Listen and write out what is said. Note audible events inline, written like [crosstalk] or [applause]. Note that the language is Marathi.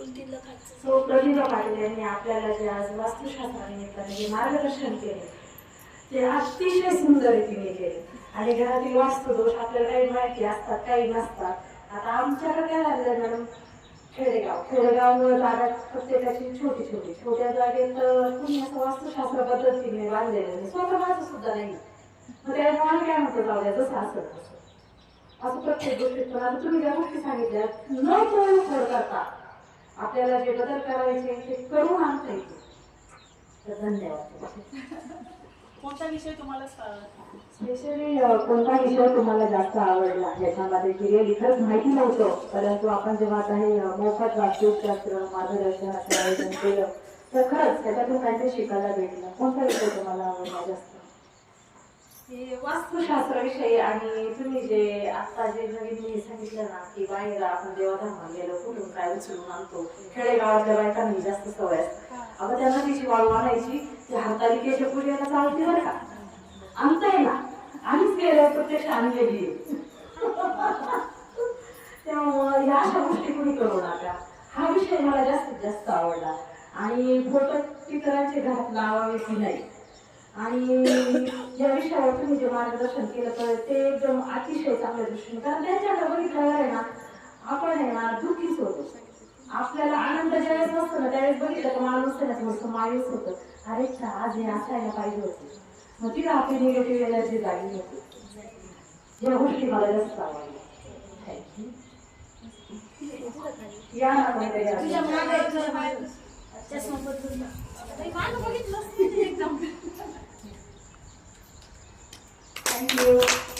हो, सो प्रतिभा पाटील यांनी आपल्याला जे आज वास्तुशास्त्रानिमित्ताने जे मार्गदर्शन केले ते अतिशय सुंदर रीतीने केले. आणि घरातील वास्तुदोष आपल्याला काही माहिती असतात काही नसतात. आता आमच्याकडे काय झालं मॅडम? खेडेगाव. खेडेगाव जागा प्रत्येकाची छोटी छोटी. छोट्या जागेत अं, कुणी असं वास्तुशास्त्र पद्धतीने बांधलेलं नाही. स्वतः माझं सुद्धा नाही. मग त्यामुळे आम्ही काय म्हणतो? जाऊ द्या जसं असेल असं प्रत्येक गोष्टीत पण आता तुम्ही ज्या गोष्टी सांगितल्या न कळून करता. आपल्याला जे बदल करायचे ते करून आणता. येते तर धन्यवाद. कोणता विषय तुम्हाला स- स्पेशली कोणता विषय तुम्हाला जास्त आवडला? ज्याच्यामध्ये की रिअली खरंच माहिती नव्हतं परंतु आपण जेव्हा आता हे मोफत वास्तुशास्त्र मार्गदर्शनाचं आयोजन केलं तर खरंच त्याच्यातून काहीतरी शिकायला भेटलं. कोणता विषय तुम्हाला आवडला जास्त? वास्तुशास्त्राविषयी आणि तुम्ही जे आता जे नवीन मी सांगितलं ना की बाहेर आपण जेव्हा धामाला गेलो कुठून काय उचलून आणतो खेडेगावातल्या बायकांनी जास्त सवय असते. अगं त्यांना तिची वाळू आणायची ती हरतालिकेच्या पूजेला चालते बरं का. आणताय ना आम्हीच गेलो प्रत्यक्ष आणलेली. [laughs] त्यामुळं या अशा गोष्टी कुणी करू नका. हा विषय मला जास्तीत जास्त आवडला. आणि फोटो चित्रांचे घरात लावावे की नाही. आणि या विषयावर तुम्ही जे मार्गदर्शन केलं तर ते एकदम अतिशय चांगल्या दृष्टीने कारण त्यांच्याकडे बघितल्यावर आहे ना आपण आहे ना दुःखीच होतो. आपल्याला आनंद ज्यावेळेस नसतो ना त्यावेळेस बघितलं का माणूस ना थोडंसं मायूस होतं. अरे अच्छा, आज हे असायला पाहिजे होते. मग तिला आपली निगेटिव्ह एनर्जी जागी होती. या गोष्टी मला जास्त आवडल्या. या ना तुझ्या अजून. मागे